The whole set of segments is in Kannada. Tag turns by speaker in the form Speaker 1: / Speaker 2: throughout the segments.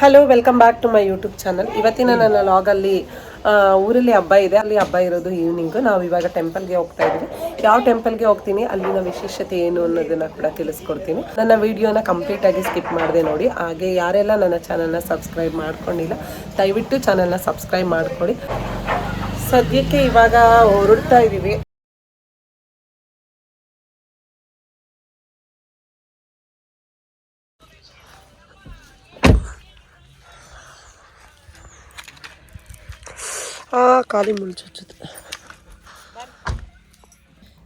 Speaker 1: Hello welcome back to my YouTube channel ಇವತ್ತಿನ ನನ್ನ ಲಾಗಲ್ಲಿ ಊರಲ್ಲಿ ಹಬ್ಬ ಇದೆ. ಅಲ್ಲಿ ಹಬ್ಬ ಇರೋದು ಈವ್ನಿಂಗ್ ನಾವು ಇವಾಗ ಟೆಂಪಲ್ಗೆ ಹೋಗ್ತಾ ಇದ್ದೀವಿ ಯಾವ ಟೆಂಪಲ್ಗೆ ಹೋಗ್ತೀನಿ, ಅಲ್ಲಿನ ವಿಶೇಷತೆ ಏನು ಅನ್ನೋದನ್ನ ಕೂಡ ತಿಳಿಸ್ಕೊಡ್ತೀನಿ. ನನ್ನ ವಿಡಿಯೋನ ಕಂಪ್ಲೀಟ್ ಆಗಿ ಸ್ಕಿಪ್ ಮಾಡಿದೆ ನೋಡಿ. ಹಾಗೆ ಯಾರೆಲ್ಲ ನನ್ನ ಚಾನಲ್ನ ಸಬ್ಸ್ಕ್ರೈಬ್ ಮಾಡ್ಕೊಂಡಿಲ್ಲ, ದಯವಿಟ್ಟು ಚಾನಲ್ನ ಸಬ್ಸ್ಕ್ರೈಬ್ ಮಾಡ್ಕೊಳ್ಳಿ ಸದ್ಯಕ್ಕೆ ಇವಾಗ ಹೊರಡ್ತಾ ಇದ್ದೀವಿ. ಆ ಖಾಲಿ ಮುಳ್ಚುತ್ತೆ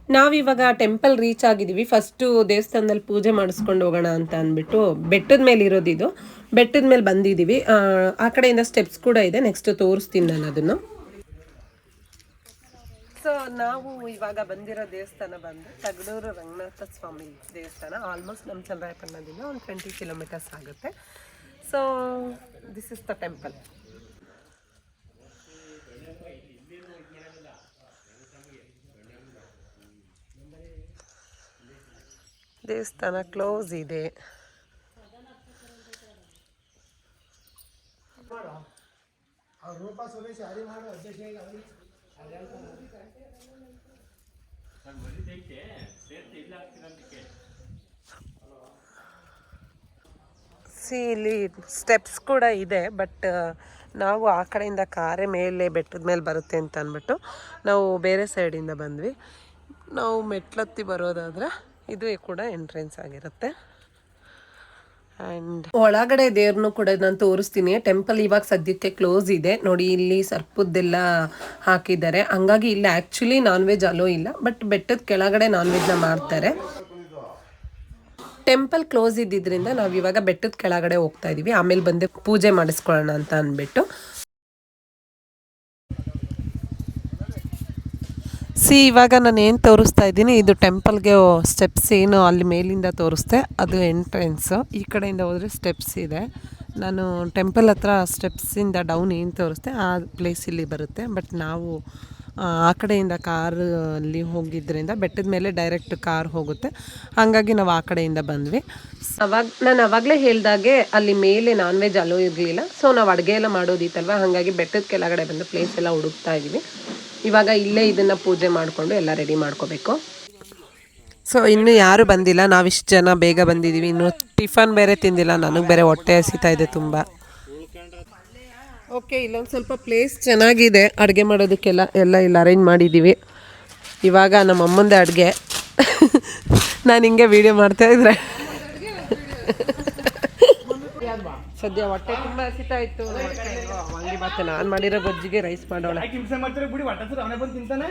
Speaker 1: ನಾವಿವಾಗ ಟೆಂಪಲ್ ರೀಚ್ ಆಗಿದ್ದೀವಿ. ಫಸ್ಟು ದೇವಸ್ಥಾನದಲ್ಲಿ ಪೂಜೆ ಮಾಡಿಸ್ಕೊಂಡು ಹೋಗೋಣ ಅಂತ ಅಂದ್ಬಿಟ್ಟು ಬೆಟ್ಟದ ಮೇಲೆ ಇರೋದಿದು. ಬೆಟ್ಟದ ಮೇಲೆ ಬಂದಿದ್ದೀವಿ. ಆ, ಆ ಕಡೆಯಿಂದ ಸ್ಟೆಪ್ಸ್ ಕೂಡ ಇದೆ. ನೆಕ್ಸ್ಟ್ ತೋರಿಸ್ತೀನಿ ನಾನು ಅದನ್ನು. ಸೊ ನಾವು ಇವಾಗ ಬಂದಿರೋ ದೇವಸ್ಥಾನ ಬಂದು ತಗಡೂರು ರಂಗನಾಥ ಸ್ವಾಮಿ ದೇವಸ್ಥಾನ. ಆಲ್ಮೋಸ್ಟ್ ನಮ್ಮ ಚಂದ್ರಾಯಪಟ್ಟಣದಿಂದ ಒಂದು ಟ್ವೆಂಟಿ ಕಿಲೋಮೀಟರ್ಸ್ ಆಗುತ್ತೆ. So this is the temple ದೇವಸ್ಥಾನ ಕ್ಲೋಸ್ ಇದೆ ಸಿ ಇಲ್ಲಿ ಸ್ಟೆಪ್ಸ್ ಕೂಡ ಇದೆ ಬಟ್ ನಾವು ಆ ಕಡೆಯಿಂದ ಕಾರೆ ಮೇಲೆ ಬೆಟ್ಟದ ಮೇಲೆ ಬರುತ್ತೆ ಅಂತ ಅಂದ್ಬಿಟ್ಟು ನಾವು ಬೇರೆ ಸೈಡಿಂದ ಬಂದ್ವಿ. ನಾವು ಮೆಟ್ಲತ್ತಿ ಬರೋದಾದ್ರೆ ಇದು ಕೂಡ ಎಂಟ್ರೆನ್ಸ್ ಆಗಿರುತ್ತೆ. ಆ್ಯಂಡ್ ಒಳಗಡೆ ದೇವ್ರನ್ನೂ ಕೂಡ ನಾನು ತೋರಿಸ್ತೀನಿ. ಟೆಂಪಲ್ ಇವಾಗ ಸದ್ಯಕ್ಕೆ ಕ್ಲೋಸ್ ಇದೆ. ನೋಡಿ, ಇಲ್ಲಿ ಸರ್ಪದ್ದೆಲ್ಲ ಹಾಕಿದ್ದಾರೆ. ಹಂಗಾಗಿ ಇಲ್ಲಿ ಆ್ಯಕ್ಚುಲಿ ನಾನ್ ವೆಜ್ ಅಲೋ ಇಲ್ಲ. ಬಟ್ ಬೆಟ್ಟದ ಕೆಳಗಡೆ ನಾನ್ ವೆಜ್ನ ಮಾಡ್ತಾರೆ. ಟೆಂಪಲ್ ಕ್ಲೋಸ್ ಇದ್ದಿದ್ದರಿಂದ ನಾವು ಇವಾಗ ಬೆಟ್ಟದ ಕೆಳಗಡೆ ಹೋಗ್ತಾ ಇದ್ದೀವಿ ಆಮೇಲೆ ಬಂದು ಪೂಜೆ ಮಾಡಿಸ್ಕೊಳ್ಳೋಣ ಅಂತ ಅಂದ್ಬಿಟ್ಟು. ಸಿ, ಇವಾಗ ನಾನು ಏನು ತೋರಿಸ್ತಾ ಇದ್ದೀನಿ, ಇದು ಟೆಂಪಲ್ಗೆ ಸ್ಟೆಪ್ಸ್ ಏನು ಅಲ್ಲಿ ಮೇಲಿಂದ ತೋರಿಸ್ದೆ, ಅದು ಎಂಟ್ರೆನ್ಸು. ಈ ಕಡೆಯಿಂದ ಹೋದರೆ ಸ್ಟೆಪ್ಸ್ ಇದೆ. ನಾನು ಟೆಂಪಲ್ ಹತ್ರ ಸ್ಟೆಪ್ಸಿಂದ ಡೌನ್ ಏನು ತೋರಿಸ್ದೆ, ಆ ಪ್ಲೇಸ್ ಇಲ್ಲಿ ಬರುತ್ತೆ. ಬಟ್ ನಾವು, ಆ ಕಡೆಯಿಂದ ಕಾರಲ್ಲಿ ಹೋಗಿದ್ದರಿಂದ ಬೆಟ್ಟದ ಮೇಲೆ ಡೈರೆಕ್ಟ್ ಕಾರ್ ಹೋಗುತ್ತೆ. ಹಾಗಾಗಿ ನಾವು ಆ ಕಡೆಯಿಂದ ಬಂದ್ವಿ. ಅವಾಗ, ನಾನು ಅವಾಗಲೇ ಹೇಳ್ದಾಗೆ ಅಲ್ಲಿ ಮೇಲೆ ನಾನ್ ವೆಜ್ ಅಲೋ ಇರಲಿಲ್ಲ. ಸೊ ನಾವು ಅಡುಗೆ ಎಲ್ಲ ಮಾಡೋದಿತ್ತಲ್ವ ಹಾಗಾಗಿ ಬೆಟ್ಟದ ಕೆಳಗಡೆ ಬಂದು ಪ್ಲೇಸ್ ಎಲ್ಲ ಹುಡುಕ್ತಾ ಇದ್ದೀವಿ ಇವಾಗ ಇಲ್ಲೇ ಇದನ್ನ ಪೂಜೆ ಮಾಡಿಕೊಂಡು ಎಲ್ಲ ರೆಡಿ ಮಾಡ್ಕೋಬೇಕು. ಸೊ ಇನ್ನು ಯಾರು ಬಂದಿಲ್ಲ. ನಾವಿಷ್ಟು ಜನ ಬೇಗ ಬಂದಿದ್ದೀವಿ ಇನ್ನು ಟಿಫನ್ ಬೇರೆ ತಿಂದಿಲ್ಲ. ನನಗೆ ಬೇರೆ ಹೊಟ್ಟೆ ಹಸಿತಾ ಇದೆ ತುಂಬ. ಓಕೆ ಇಲ್ಲೊಂದು ಸ್ವಲ್ಪ ಪ್ಲೇಸ್ ಚೆನ್ನಾಗಿದೆ. ಅಡುಗೆ ಮಾಡೋದಕ್ಕೆಲ್ಲ ಎಲ್ಲ ಇಲ್ಲಿ ಅರೇಂಜ್ ಮಾಡಿದ್ದೀವಿ ಇವಾಗ ನಮ್ಮ ಅಮ್ಮಂದೇ ಅಡುಗೆ. ನಾನು ಹಿಂಗೆ ವೀಡಿಯೋ ಮಾಡ್ತಾ ಇದ್ರೆ. ಸದ್ಯ ಹೊಟ್ಟೆ ತುಂಬ ಹಸಿತಾ ಇತ್ತು ವಾಂಗಿ ಮತ್ತೆ ನಾನು ಮಾಡಿರೋ ಗೊಜ್ಜಿಗೆ ರೈಸ್ ಮಾಡೋಣ
Speaker 2: ಹಿಂಸೆ ಮಾಡ್ತಾರೆ ಬಿಡಿ ಒಟ್ಟ ಅವನೇ ಬಂದು ತಿಂತಾನೆ?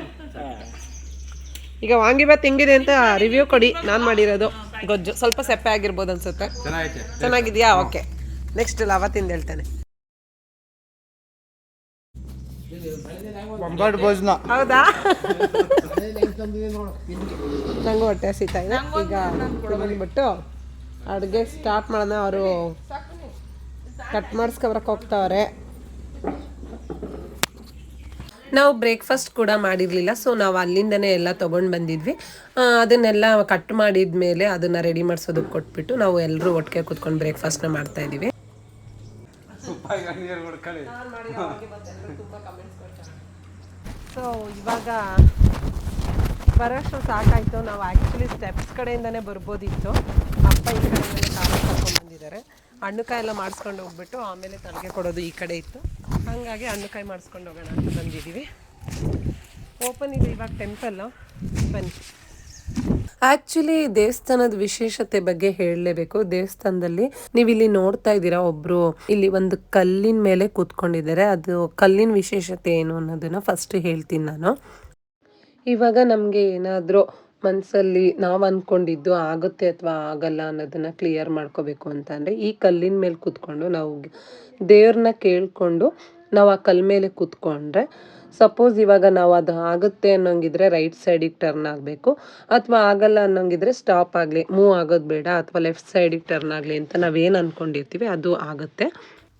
Speaker 1: ಈಗ ವಾಂಗಿ ಬಾತ್ ಹೆಂಗಿದೆ ಅಂತ ರಿವ್ಯೂ ಕೊಡಿ. ನಾನು ಮಾಡಿರೋದು ಗೊಜ್ಜು. ಸ್ವಲ್ಪ ಸೆಪ್ಪೆ ಆಗಿರ್ಬೋದು ಅನ್ಸುತ್ತೆ.
Speaker 2: ಚೆನ್ನಾಗಿದೆಯಾ
Speaker 1: ಚೆನ್ನಾಗಿದ್ಯಾ? ಓಕೆ. ನೆಕ್ಸ್ಟ್ ಲವ ತಿಂದು ಹೇಳ್ತಾನೆ. ಹೌದಾ? ನಂಗೂ ಹೊಟ್ಟೆ ಹಸಿತಾ ಇದೆ. ಈಗ ಬಂದ್ಬಿಟ್ಟು ಅಡುಗೆ ಸ್ಟಾರ್ಟ್ ಮಾಡೋಣ. ಅವರು ಕಟ್ ಮಾಡಿಸ್ಕೊಬರಕ್ಕೆ ಹೋಗ್ತಾವ್ರೆ. ನಾವು ಬ್ರೇಕ್ಫಾಸ್ಟ್ ಕೂಡ ಮಾಡಿರಲಿಲ್ಲ ಸೊ ನಾವು ಅಲ್ಲಿಂದನೇ ಎಲ್ಲ ತೊಗೊಂಡು ಬಂದಿದ್ವಿ. ಅದನ್ನೆಲ್ಲ ಕಟ್ ಮಾಡಿದ ಮೇಲೆ ಅದನ್ನು ರೆಡಿ ಮಾಡಿಸೋದಕ್ಕೆ ಕೊಟ್ಬಿಟ್ಟು ನಾವು ಎಲ್ಲರೂ ಒಟ್ಟಿಗೆ ಕೂತ್ಕೊಂಡು ಬ್ರೇಕ್ಫಾಸ್ಟ್ನ ಮಾಡ್ತಾ ಇದ್ದೀವಿ. ಸೊ ಇವಾಗ ಬರೋಷ್ಟು ಸಾಕಾಯಿತು. ನಾವು ಆ್ಯಕ್ಚುಲಿ ಸ್ಟೆಪ್ಸ್ ಕಡೆಯಿಂದನೇ ಬರ್ಬೋದಿತ್ತು. ಅಪ್ಪ ಈ ಕಡೆಯಿಂದನೇ ಕಾರ್ ಕರ್ಕೊಂಡು ಬಂದಿದ್ದಾರೆ. ಹಣ್ಣುಕಾಯಿ ಎಲ್ಲ ಮಾಡಿಸ್ಕೊಂಡು ಹೋಗ್ಬಿಟ್ಟು ಆಮೇಲೆ ತಲೆಗೆ ಕೊಡೋದು ಈ ಕಡೆ ಇತ್ತು. ಹಾಗಾಗಿ ಹಣ್ಣುಕಾಯಿ ಮಾಡಿಸ್ಕೊಂಡು ಹೋಗೋಣ ಅಂತ ಬಂದಿದ್ದೀವಿ. ಓಪನ್ ಇದೆ ಇವಾಗ ಟೆಂಪಲ್ಲು ಬನ್ನಿ. ಆಕ್ಚುಲಿ ದೇವಸ್ಥಾನದ ವಿಶೇಷತೆ ಬಗ್ಗೆ ಹೇಳಲೇಬೇಕು. ದೇವಸ್ಥಾನದಲ್ಲಿ ನೀವು ಇಲ್ಲಿ ನೋಡ್ತಾ ಇದ್ದೀರಾ, ಒಬ್ರು ಇಲ್ಲಿ ಒಂದು ಕಲ್ಲಿನ ಮೇಲೆ ಕೂತ್ಕೊಂಡಿದ್ದಾರೆ. ಅದು ಕಲ್ಲಿನ ವಿಶೇಷತೆ ಏನು ಅನ್ನೋದನ್ನ ಫಸ್ಟ್ ಹೇಳ್ತೀನಿ ನಾನು. ಇವಾಗ ನಮಗೆ ಏನಾದರೂ ಮನಸ್ಸಲ್ಲಿ ನಾವು ಅಂದ್ಕೊಂಡಿದ್ದು ಆಗುತ್ತೆ ಅಥವಾ ಆಗಲ್ಲ ಅನ್ನೋದನ್ನ ಕ್ಲಿಯರ್ ಮಾಡ್ಕೋಬೇಕು ಅಂತಂದರೆ ಈ ಕಲ್ಲಿನ ಮೇಲೆ ಕೂತ್ಕೊಂಡು ನಾವು ದೇವ್ರನ್ನ ಕೇಳಿಕೊಂಡು ನಾವು ಆ ಕಲ್ ಮೇಲೆ ಕೂತ್ಕೊಂಡ್ರೆ ಸಪೋಸ್ ಇವಾಗ ನಾವು ಅದು ಆಗುತ್ತೆ ಅನ್ನೋಂಗಿದ್ರೆ ರೈಟ್ ಸೈಡಿಗೆ ಟರ್ನ್ ಆಗಬೇಕು ಅಥವಾ ಆಗಲ್ಲ ಅನ್ನೋಂಗಿದ್ರೆ ಸ್ಟಾಪ್ ಆಗಲಿ ಮೂವ್ ಆಗೋದು ಬೇಡ ಅಥವಾ ಲೆಫ್ಟ್ ಸೈಡಿಗೆ ಟರ್ನ್ ಆಗಲಿ ಅಂತ ನಾವೇನು ಅಂದ್ಕೊಂಡಿರ್ತೀವಿ ಅದು ಆಗುತ್ತೆ.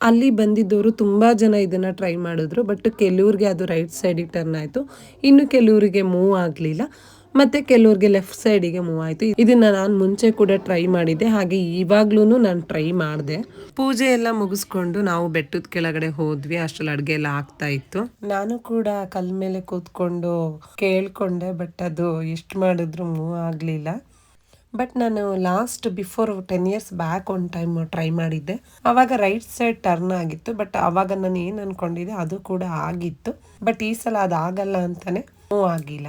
Speaker 1: ಅಲ್ಲಿ ಬಂದಿದ್ದವರು ತುಂಬ ಜನ ಇದನ್ನು ಟ್ರೈ ಮಾಡಿದ್ರು ಬಟ್ ಕೆಲವ್ರಿಗೆ ಅದು ರೈಟ್ ಸೈಡಿಗೆ ಟರ್ನ್ ಆಯಿತು. ಇನ್ನು ಕೆಲವರಿಗೆ ಮೂವ್ ಆಗಲಿಲ್ಲ. ಮತ್ತೆ ಕೆಲವ್ರಿಗೆ ಲೆಫ್ಟ್ ಸೈಡಿಗೆ ಮೂವ್ ಆಯಿತು. ಇದನ್ನ ನಾನು ಮುಂಚೆ ಕೂಡ ಟ್ರೈ ಮಾಡಿದ್ದೆ. ಹಾಗೆ ಇವಾಗ್ಲೂ ನಾನು ಟ್ರೈ ಮಾಡಿದೆ. ಪೂಜೆ ಎಲ್ಲ ಮುಗಿಸ್ಕೊಂಡು ನಾವು ಬೆಟ್ಟದ ಕೆಳಗಡೆ ಹೋದ್ವಿ. ಅಷ್ಟ್ರಲ್ಲಿ ಅಡ್ಗೆ ಎಲ್ಲ ಆಗ್ತಾ ಇತ್ತು. ನಾನು ಕೂಡ ಕಲ್ ಮೇಲೆ ಕೂತ್ಕೊಂಡು ಕೇಳ್ಕೊಂಡೆ ಬಟ್ ಅದು ಎಷ್ಟು ಮಾಡಿದ್ರು ಮೂವ್ ಆಗಲಿಲ್ಲ. ಬಟ್ ನಾನು last before ten years back one time try ಮಾಡಿದ್ದೆ. ಆವಾಗ ರೈಟ್ ಸೈಡ್ ಟರ್ನ್ ಆಗಿತ್ತು ಬಟ್ ಆವಾಗ ನಾನು ಏನು ಅನ್ಕೊಂಡಿದ್ದೆ ಅದು ಕೂಡ ಆಗಿತ್ತು. ಬಟ್ ಈ ಸಲ ಅದು ಆಗಲ್ಲ ಅಂತಾನೆ ಮೂವ್ ಆಗಿಲ್ಲ.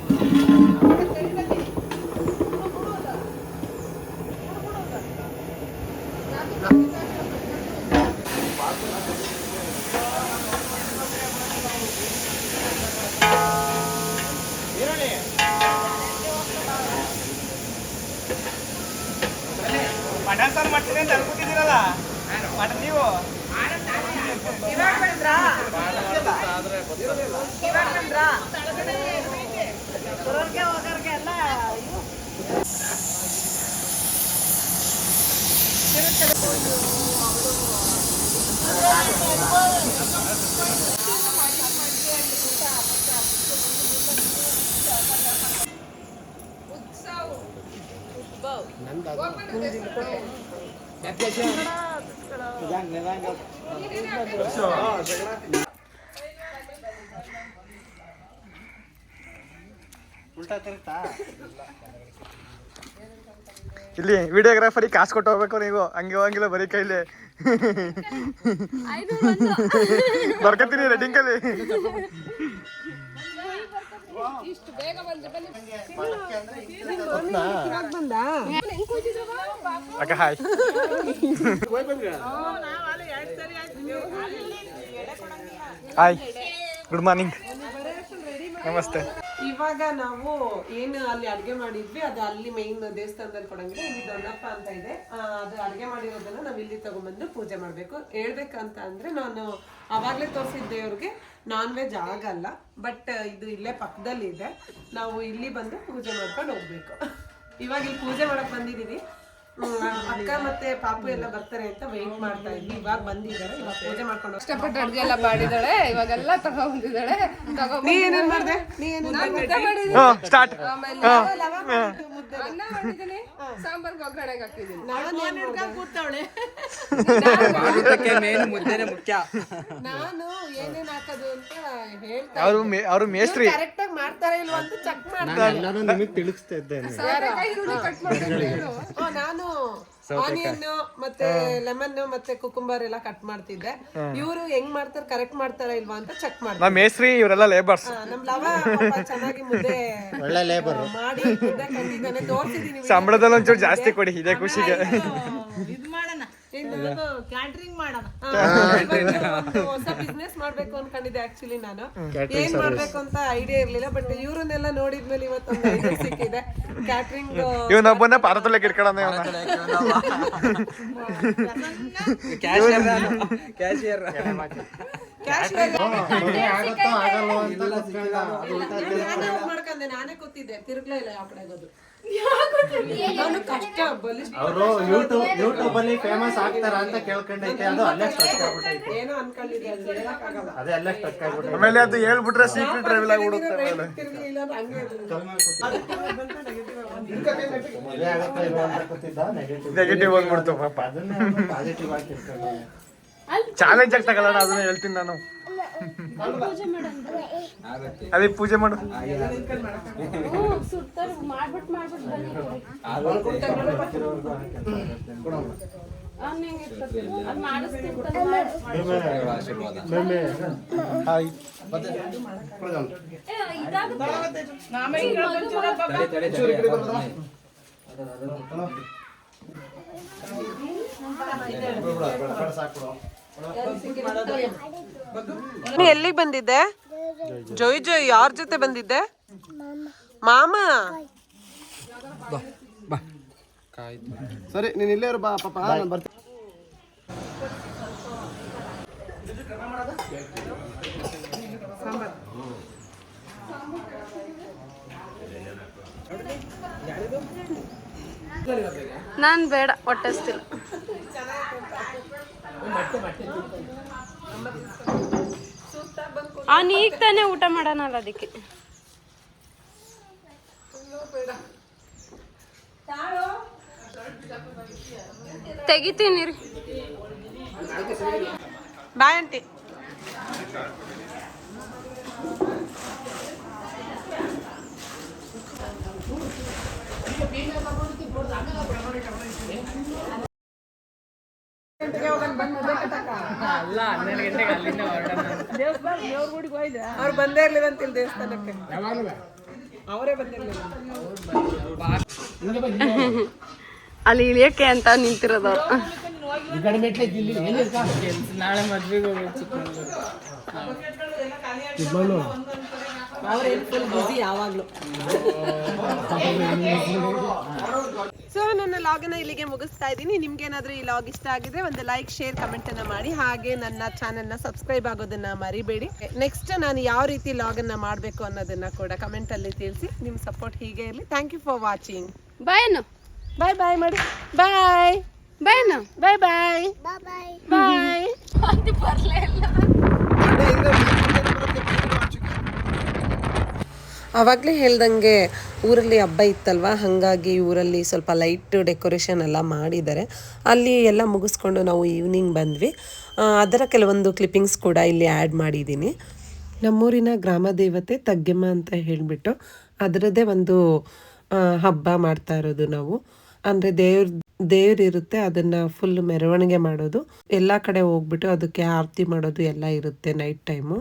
Speaker 2: ಮಟನ್ ಸಾರು ಮಾಡ್ತೀನಿ ಅಂತ ಅನ್ಕೊತಿದ್ದೀರಲ್ಲ ಮಟನ್ ನೀವು Nanda, kamu di mana? Jangan, jangan. Bisa. ಇಲ್ಲಿ ವಿಡಿಯೋಗ್ರಾಫರಿಗೆ ಕಾಸು ಕೊಟ್ಟು ಹೋಗ್ಬೇಕು ನೀವು. ಹಂಗೆ ಹೋಗಿಲ್ಲ ಬರೀ ಕೈಲಿ. ಬರ್ಕತ್ತೀನಿ ರೆಡ್ಡಿಂಗಲ್ಲಿ ಅಕ್ಕ ಹಾಯ್ ಹಾಯ್ ಗುಡ್ ಮಾರ್ನಿಂಗ್ ನಮಸ್ತೆ.
Speaker 1: ಇವಾಗ ನಾವು ಏನು ಅಲ್ಲಿ ಅಡುಗೆ ಮಾಡಿದ್ವಿ ಅದು ಅಲ್ಲಿ ಮೈನ್ ದೇವಸ್ಥಾನದಲ್ಲಿ ಕೊಡಂಗಿಲ್ಲ ಇಲ್ಲಿ ದೊಡ್ಡಪ್ಪ ಅಂತ ಇದೆ. ಅದು ಅಡುಗೆ ಮಾಡಿರೋದನ್ನ ನಾವು ಇಲ್ಲಿ ತಗೊಂಡ್ಬಂದು ಪೂಜೆ ಮಾಡಬೇಕು. ಹೇಳ್ಬೇಕಂತ ಅಂದರೆ ನಾನು ಆವಾಗಲೇ ತೋರಿಸಿದ ದೇವ್ರಿಗೆ ನಾನ್ ವೆಜ್ ಆಗಲ್ಲ ಬಟ್ ಇದು ಇಲ್ಲೇ ಪಕ್ಕದಲ್ಲಿ ಇದೆ ನಾವು ಇಲ್ಲಿ ಬಂದು ಪೂಜೆ ಮಾಡ್ಕೊಂಡು ಹೋಗ್ಬೇಕು. ಇವಾಗ ಇಲ್ಲಿ ಪೂಜೆ ಮಾಡಕ್ಕೆ ಬಂದಿದೀವಿ. ಹ್ಮ್, ಅಕ್ಕ ಮತ್ತೆ ಪಾಪು ಎಲ್ಲ ಬರ್ತಾರೆ ಅಂತ ವೇಟ್ ಮಾಡ್ತಾ ಇದ್ವಿ. ಇವಾಗ ಬಂದಿದ್ದಾರೆ ಇವಾಗ ಪೂಜೆ ಮಾಡ್ಕೊಂಡು ಇಷ್ಟಪಟ್ಟು
Speaker 3: ಕಷ್ಟಪಟ್ಟು ಅಡ್ಗೆ ಎಲ್ಲ ಮಾಡಿದಾಳೆ ಇವಾಗೆಲ್ಲ ತಗೊಂಡಿದ್ದಾಳೆ
Speaker 1: ನೀ ಏನೇನ್ ಮಾಡ್ದೆ? ನೀ ಏನ್ ಮಾಡಿದೆ?
Speaker 3: ಆಮೇಲೆ ಅನ್ನ ಮಾಡಿದೀನಿ ಸಾಂಬಾರ್ಗೆ ಒಗ್ಗರಣೆಗೆ ಹಾಕಿದೀನಿ
Speaker 4: ಮೇನ್ ಮುದ್ದೆನೆ ಮುಖ್ಯ.
Speaker 1: ನಾನು ಏನೇನ್ ಹಾಕೋದು ಅಂತ ಹೇಳ್ತಾ
Speaker 2: ಅವರು ಅವರು ಮೇಸ್ತ್ರಿ.
Speaker 1: ಕರೆಕ್ಟ್ ಆಗಿ ಮಾಡ್ತಾರ ಇಲ್ವಾ ಅಂತ ಚೆಕ್ ಮಾಡ್ತಾರೆ
Speaker 5: ನಾನು ನಿಮಗೆ ತಿಳಿಸ್ತಾ ಇದ್ದೇನೆ.
Speaker 1: ನಾನು ಆನಿಯನ್ ಮತ್ತೆ ಲೆಮನ್ ಮತ್ತೆ ಕುಕುಂಬರ್ ಎಲ್ಲ ಕಟ್ ಮಾಡ್ತಿದ್ದೆ. ಇವರು ಹೆಂಗ್ ಮಾಡ್ತಾರೆ ಕರೆಕ್ಟ್ ಮಾಡ್ತಾರ ಇಲ್ವಾ ಅಂತ ಚೆಕ್ ಮಾಡ್ತಾರೆ
Speaker 2: ನಮ್ಮ ಮೇಸ್ತ್ರಿ ಇವರೆಲ್ಲ ಲೇಬರ್ಸ್
Speaker 1: ನಮ್ ಲವ ಪಾಪ ಚೆನ್ನಾಗಿ ಮುದ್ದೆ
Speaker 5: ಒಳ್ಳೆ ಲೇಬರ್
Speaker 1: ಮಾಡಿ ಮುದ್ದೆ ಕಂಡಿದ್ದಾನೆ ತೋರ್ಸಿದೀನಿ
Speaker 2: ಸಂಬಳದಲ್ಲಿ ಒಂಚೂರು ಜಾಸ್ತಿ ಕೊಡಿ ಇದೇ ಖುಷಿಗೆ.
Speaker 1: ಕ್ಯಾಟ್ರಿಂಗ್ ಮಾಡೋಣ ಹೊಸ ಬಿಸ್ನೆಸ್ ಮಾಡ್ಬೇಕು ಅನ್ಕೊಂಡಿದ್ದೆ ಆಕ್ಚುಲಿ ನಾನು ಏನ್ ಮಾಡ್ಬೇಕು ಅಂತ ಐಡಿಯಾ ಇರ್ಲಿಲ್ಲ ಬಟ್ ಇವ್ರನ್ನೆಲ್ಲ ನೋಡಿದ್ಮೇಲೆ ಇವತ್ತೊಂದು ಐಡಿಯಾ ಸಿಕ್ಕಿದೆ ಕ್ಯಾಟ್ರಿಂಗ್
Speaker 2: ಇವನೊಬ್ಬನ ಪಾರತೊಲೆಗೆ ಇಟ್ಕೊಳ್ಳೋಣ ಇವನ
Speaker 4: ಕ್ಯಾಶಿಯರ್
Speaker 1: ನಾನೇ ಕೂತಿದ್ದೆ ತಿರುಗ್ಲೇ ಇಲ್ಲ ಆ ಕಡೆ
Speaker 5: ಅವರು ಯೂಟ್ಯೂಬ್ ಯೂಟ್ಯೂಬ್ ಅಲ್ಲಿ ಫೇಮಸ್ ಆಗ್ತಾರ ಅಂತ ಕೇಳ್ಕೊಂಡೈತೆ. ಅದು ಅಲ್ಲೇ ಸ್ಟಕ್ ಆಗ್ಬಿಟ್ಟೈತೆ
Speaker 1: ಏನೋ ಅನ್ಕೊಂಡಿದ್ದೆ ಅದು
Speaker 5: ಅಲ್ಲೇ ಸ್ಟಕ್ ಆಗ್ಬಿಟ್ಟು
Speaker 2: ಆಮೇಲೆ ಅದು ಹೇಳ್ಬಿಟ್ರೆ ಸೀಕ್ರೆಟ್ ಟ್ರಾವೆಲ್ ಆಗಿ ಬಿಡುತ್ತೆ ಆಮೇಲೆ
Speaker 1: ತಿರುಗ್ಲಿಲ್ಲ ಅಂದ್ರೆ ಹಂಗೆ ಇರ್ಲಿಲ್ಲ.
Speaker 5: ಮದುವೆ ಆಗುತ್ತೋ ಇಲ್ವೋ ಅಂತ ಗೊತ್ತಿದ್ದ ನೆಗೆಟಿವ್
Speaker 2: ನೆಗೆಟಿವ್ ಬಂದ್ಬಿಡ್ತು ಪಾಪ.
Speaker 5: ಅದನ್ನ ಪಾಸಿಟಿವ್ ಆಗಿ
Speaker 2: ಚಾಲೆಂಜ್ ಆಗಿ ತಗೊಳ್ಳೋಣ ಅದನ್ನ ಹೇಳ್ತೀನಿ ನಾನು. ಅದೇ ಪೂಜೆ ಮಾಡು ಹಾಯ್
Speaker 1: ನೀ ಎಲ್ಲಿಗೆ ಬಂದಿದ್ದೆ? ಜೋಯ್ ಜೋಯ್ ಯಾರ ಜೊತೆ ಬಂದಿದ್ದೆ? ಮಾಮ.
Speaker 6: ಸರಿ ನೀನ್ ಇಲ್ಲೇ ಬಾ ಪಾಪ. ನಾನು ಬರ್ತೀನಿ.
Speaker 7: ನಾನು ಬೇಡ ಹೊಟ್ಟೆಸ್ತಿಲ್ಲ ಅವ್ನು ಈಗ ತಾನೇ ಊಟ ಮಾಡೋಣಲ್ಲ ಅದಕ್ಕೆ. ತೆಗಿತೀನಿ ರೀ
Speaker 1: ಬಾಯ್ ಆಂಟಿ ಅವ್ರು ಬಂದೇ ಇರ್ಲಿಲ್ಲ ಅಂತಿಲ್ಲ ದೇವಸ್ಥಾನಕ್ಕೆ. ಅವರೇ ಬಂದಿರ್ಲಿಲ್ಲ
Speaker 7: ಅಲ್ಲಿ ಇಳಿಯಕ್ಕೆ ಅಂತ ನಿಂತಿರೋದು. ಅವ್ರು.
Speaker 4: ನಾಳೆ ಮದ್ವೆಗೆ ಹೋಗ್ಬೇಕು ಚಿಕ್ಕಮಂಗ್ಳೂರು?
Speaker 1: ಅವ್ರೇನು ಫುಲ್ ಬ್ಯುಸಿ ಯಾವಾಗಲೂ. ಸೊ ನನ್ನ ಲಾಗನ್ನ ಇಲ್ಲಿಗೆ ಮುಗಿಸ್ತಾ ಇದ್ದೀನಿ. ನಿಮ್ಗೇನಾದರೂ ಈ ಲಾಗ್ ಇಷ್ಟ ಆಗಿದ್ರೆ ಒಂದು ಲೈಕ್ ಶೇರ್ ಕಮೆಂಟ್ ಅನ್ನ ಮಾಡಿ. ಹಾಗೆ ನನ್ನ ಚಾನೆಲ್ನ ಸಬ್ಸ್ಕ್ರೈಬ್ ಆಗೋದನ್ನ ಮರಿಬೇಡಿ. ನೆಕ್ಸ್ಟ್ ನಾನು ಯಾವ ರೀತಿ ಲಾಗನ್ನ ಮಾಡಬೇಕು ಅನ್ನೋದನ್ನ ಕೂಡ ಕಮೆಂಟ್ ಅಲ್ಲಿ ತಿಳಿಸಿ. ನಿಮ್ಮ ಸಪೋರ್ಟ್ ಹೀಗೆ ಇರಲಿ. Thank you for watching
Speaker 7: bye ಅನ್ನು.
Speaker 1: ಬಾಯ್ ಬಾಯ್ ಮಾಡಿ. ಬಾಯ್
Speaker 7: ಬಾಯ್ ಅನ್ನು.
Speaker 1: ಬಾಯ್ ಬಾಯ್ ಬಾಯ್ ಆವಾಗಲೇ ಹೇಳ್ದಂಗೆ ಊರಲ್ಲಿ ಹಬ್ಬ ಇತ್ತಲ್ವ? ಹಾಗಾಗಿ ಊರಲ್ಲಿ ಸ್ವಲ್ಪ ಲೈಟ್ ಡೆಕೋರೇಷನ್ ಎಲ್ಲ ಮಾಡಿದ್ದಾರೆ. ಅಲ್ಲಿ ಎಲ್ಲ ಮುಗಿಸ್ಕೊಂಡು ನಾವು ಈವ್ನಿಂಗ್ ಬಂದ್ವಿ. ಅದರ ಕೆಲವೊಂದು ಕ್ಲಿಪ್ಪಿಂಗ್ಸ್ ಕೂಡ ಇಲ್ಲಿ ಆ್ಯಡ್ ಮಾಡಿದ್ದೀನಿ. ನಮ್ಮೂರಿನ ಗ್ರಾಮ ದೇವತೆ ತಗ್ಗೆಮ್ಮ ಅಂತ ಹೇಳಿಬಿಟ್ಟು ಅದರದ್ದೇ ಒಂದು ಹಬ್ಬ ಮಾಡ್ತಾ ಇರೋದು ನಾವು. ಅಂದರೆ ದೇವ್ರ ದೇವ್ರಿರುತ್ತೆ ಅದನ್ನು ಫುಲ್ ಮೆರವಣಿಗೆ ಮಾಡೋದು. ಎಲ್ಲ ಕಡೆ ಹೋಗ್ಬಿಟ್ಟು ಅದಕ್ಕೆ ಆರತಿ ಮಾಡೋದು ಎಲ್ಲ ಇರುತ್ತೆ ನೈಟ್ ಟೈಮು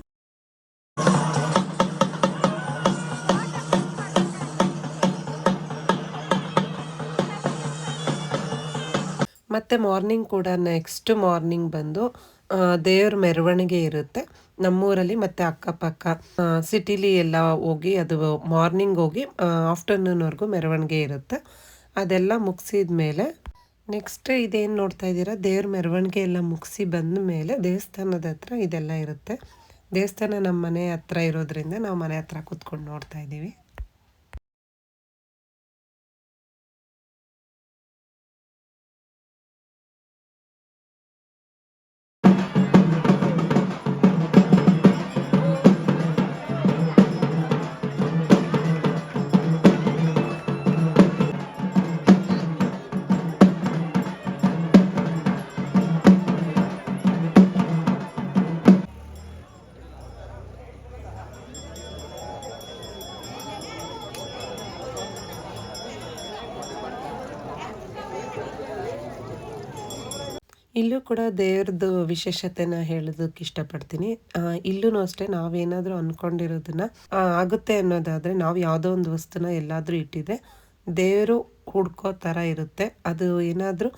Speaker 1: ಮತ್ತು ಮಾರ್ನಿಂಗ್ ಕೂಡ ನೆಕ್ಸ್ಟ್ ಮಾರ್ನಿಂಗ್ ಬಂದು ದೇವ್ರ ಮೆರವಣಿಗೆ ಇರುತ್ತೆ. ನಮ್ಮೂರಲ್ಲಿ ಮತ್ತು ಅಕ್ಕಪಕ್ಕ ಸಿಟಿಲಿ ಎಲ್ಲ ಹೋಗಿ ಅದು ಮಾರ್ನಿಂಗ್ ಹೋಗಿ ಆಫ್ಟರ್ನೂನ್ವರೆಗೂ ಮೆರವಣಿಗೆ ಇರುತ್ತೆ. ಅದೆಲ್ಲ ಮುಗಿಸಿದ ಮೇಲೆ ನೆಕ್ಸ್ಟ್ ಇದೇನು ನೋಡ್ತಾ ಇದ್ದೀರಾ? ದೇವ್ರ ಮೆರವಣಿಗೆ ಎಲ್ಲ ಮುಗಿಸಿ ಬಂದ ಮೇಲೆ ದೇವಸ್ಥಾನದ ಹತ್ರ ಇದೆಲ್ಲ ಇರುತ್ತೆ. ದೇವಸ್ಥಾನ ನಮ್ಮ ಮನೆ ಹತ್ರ ಇರೋದ್ರಿಂದ ನಾವು ಮನೆ ಹತ್ರ ಕೂತ್ಕೊಂಡು ನೋಡ್ತಾ ಇದ್ದೀವಿ. ಇಲ್ಲೂ ಕೂಡ ದೇವ್ರದ್ದು ವಿಶೇಷತೆನ ಹೇಳೋದಕ್ಕೆ ಇಷ್ಟಪಡ್ತೀನಿ. ಇಲ್ಲೂ ಅಷ್ಟೇ ನಾವೇನಾದರೂ ಅಂದ್ಕೊಂಡಿರೋದನ್ನ ಆಗುತ್ತೆ ಅನ್ನೋದಾದರೆ ನಾವು ಯಾವುದೋ ಒಂದು ವಸ್ತುನ ಎಲ್ಲಾದರೂ ಇಟ್ಟಿದ್ರೆ ದೇವರು ಹುಡ್ಕೋ ಥರ ಇರುತ್ತೆ. ಅದು ಏನಾದರೂ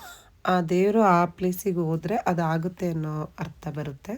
Speaker 1: ಆ ದೇವರು ಆ ಪ್ಲೇಸಿಗೆ ಹೋದರೆ ಅದು ಆಗುತ್ತೆ ಅನ್ನೋ ಅರ್ಥ ಬರುತ್ತೆ.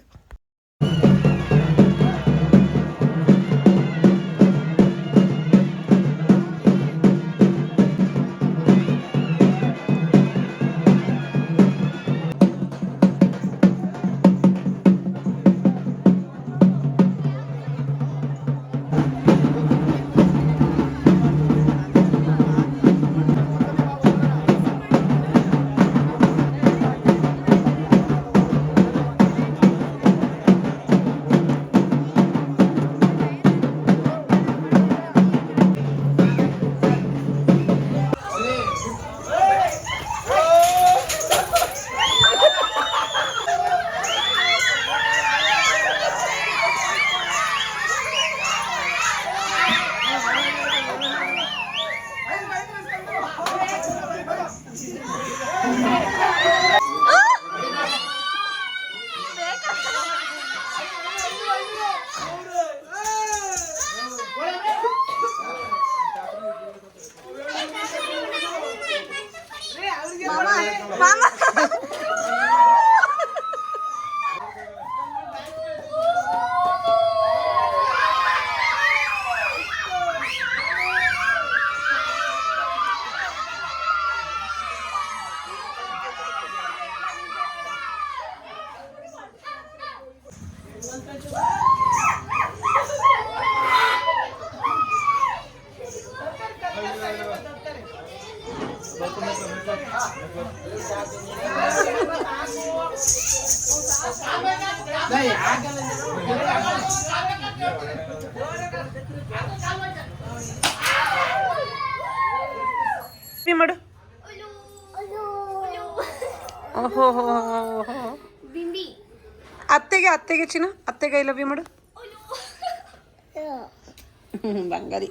Speaker 1: Mamá. భీముడు అత్తగా అత్తగా ఇచ్చిన? అత్తగా ఇలా భీముడు బంగారీ.